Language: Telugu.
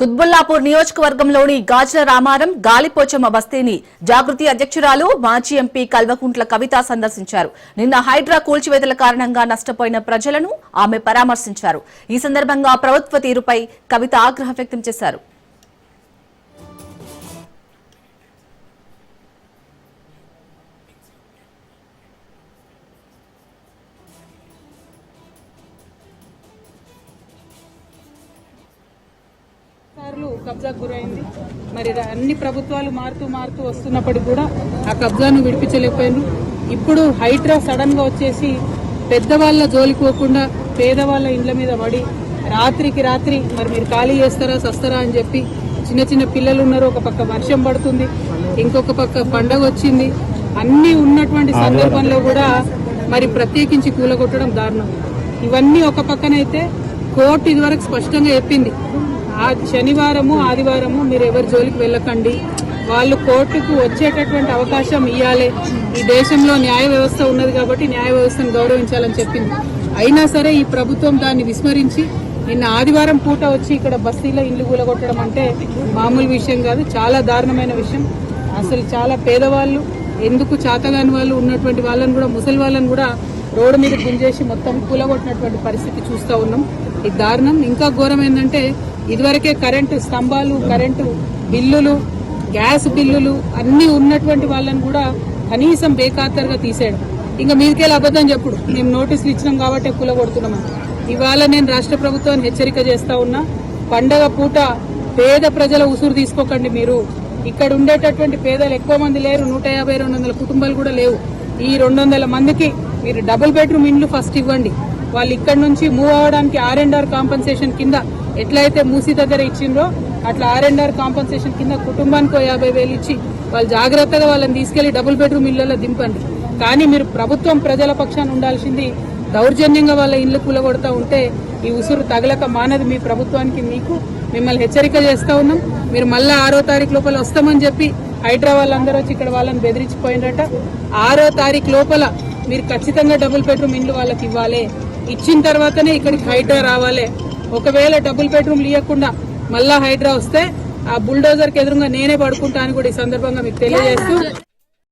కుత్బుల్లాపూర్ నియోజకవర్గంలోని గాజుల రామారం గాలిపోచమ్మ బస్తీని జాగృతి అధ్యక్షురాలు మాజీ ఎంపీ కల్వకుంట్ల కవిత సందర్శించారు. నిన్న హైడ్రా కూల్చివేతల కారణంగా నష్టపోయిన ప్రజలను ఆమె పరామర్శించారు. ఈ సందర్భంగా ప్రభుత్వ తీరుపై కవిత ఆగ్రహం వ్యక్తం చేశారు. సార్లు కబ్జాకు గురైంది. మరి అన్ని ప్రభుత్వాలు మారుతూ మారుతూ వస్తున్నప్పటికీ కూడా ఆ కబ్జాను విడిపించలేకపోయారు ఇప్పుడు హైడ్రా సడన్గా వచ్చేసి పెద్దవాళ్ళ జోలికి పోకుండా పేదవాళ్ళ ఇండ్ల మీద పడి రాత్రికి రాత్రి మరి మీరు ఖాళీ చేస్తారా సస్తారా అని చెప్పి చిన్న చిన్న పిల్లలు ఉన్నారు. ఒక పక్క వర్షం పడుతుంది ఇంకొక పక్క పండగ వచ్చింది. అన్ని ఉన్నటువంటి సందర్భంలో కూడా మరి ప్రత్యేకించి కూలగొట్టడం దారుణం. ఇవన్నీ ఒక పక్కనైతే కోర్టు ఇదివరకు స్పష్టంగా చెప్పింది. శనివారము ఆదివారము మీరు ఎవరి జోలికి వెళ్ళకండి. వాళ్ళు కోర్టుకు వచ్చేటటువంటి అవకాశం ఇవ్వాలి ఈ దేశంలో న్యాయ వ్యవస్థ ఉన్నది కాబట్టి న్యాయ వ్యవస్థను గౌరవించాలని చెప్పింది. అయినా సరే ఈ ప్రభుత్వం దాన్ని విస్మరించి నిన్న ఆదివారం పూట వచ్చి ఇక్కడ బస్తీలో ఇల్లు కూలగొట్టడం అంటే మామూలు విషయం కాదు చాలా దారుణమైన విషయం. అసలు చాలా పేదవాళ్ళు ఎందుకు చాతగాని వాళ్ళు ఉన్నటువంటి వాళ్ళని కూడా ముసలి వాళ్ళని కూడా రోడ్డు మీద గుంజేసి మొత్తం కూలగొట్టినటువంటి పరిస్థితి చూస్తూ ఉన్నాం. ఈ దారుణం. ఇంకా ఘోరం ఏంటంటే ఇదివరకే కరెంటు స్తంభాలు కరెంటు బిల్లులు గ్యాస్ బిల్లులు అన్నీ ఉన్నటువంటి వాళ్ళని కూడా కనీసం బేఖాతరుగా తీసేయడం. ఇంకా మీదికెళ్ళి అబద్ధం చెప్పుడు? మేము నోటీసులు ఇచ్చినాం కాబట్టి కూలగొడుతున్నామని ఇవాళ నేను రాష్ట్ర ప్రభుత్వాన్ని హెచ్చరిక చేస్తా ఉన్నా పండగ పూట పేద ప్రజల ఉసురు తీసుకోకండి మీరు. ఇక్కడ ఉండేటటువంటి పేదలు ఎక్కువ మంది లేరు నూట యాభై రెండు వందల కుటుంబాలు కూడా లేవు. ఈ రెండు వందల మందికి మీరు డబుల్ బెడ్రూమ్ ఇండ్లు ఫస్ట్ ఇవ్వండి. వాళ్ళు ఇక్కడ నుంచి మూవ్ అవ్వడానికి ఆర్ అండ్ ఆర్ కాంపన్సేషన్ కింద ఎట్లయితే మూసి దగ్గర ఇచ్చిండ్రో అట్లా ఆర్ అండ్ ఆర్ కాంపన్సేషన్ కింద కుటుంబానికి యాభై వేలు ఇచ్చి వాళ్ళు జాగ్రత్తగా వాళ్ళని తీసుకెళ్ళి డబుల్ బెడ్రూమ్ ఇళ్ళలో దింపండి. కానీ మీరు ప్రభుత్వం ప్రజల పక్షాన ఉండాల్సింది దౌర్జన్యంగా వాళ్ళ ఇల్లు కూలగొడతా ఉంటే ఈ ఉసురు తగలక మానది మీ ప్రభుత్వానికి మీకు. మిమ్మల్ని హెచ్చరిక చేస్తా ఉన్నాం. మీరు మళ్ళీ ఆరో తారీఖు లోపల వస్తామని చెప్పి హైడ్రా వాళ్ళందరూ వచ్చి ఇక్కడ వాళ్ళని బెదిరించిపోయినట. ఆరో తారీఖు లోపల మీరు ఖచ్చితంగా డబుల్ బెడ్రూమ్ ఇండ్లు వాళ్ళకి ఇవ్వాలి. ఇచ్చిన తర్వాతనే ఇక్కడికి హైడ్రా రావాలి. ఒకవేళ డబుల్ బెడ్రూమ్ ఇవ్వకుండా మళ్ళా హైడ్రా వస్తే ఆ బుల్డోజర్కి ఎదురుగా నేనే పడుకుంటా అని కూడా ఈ సందర్భంగా మీకు తెలియజేస్తూ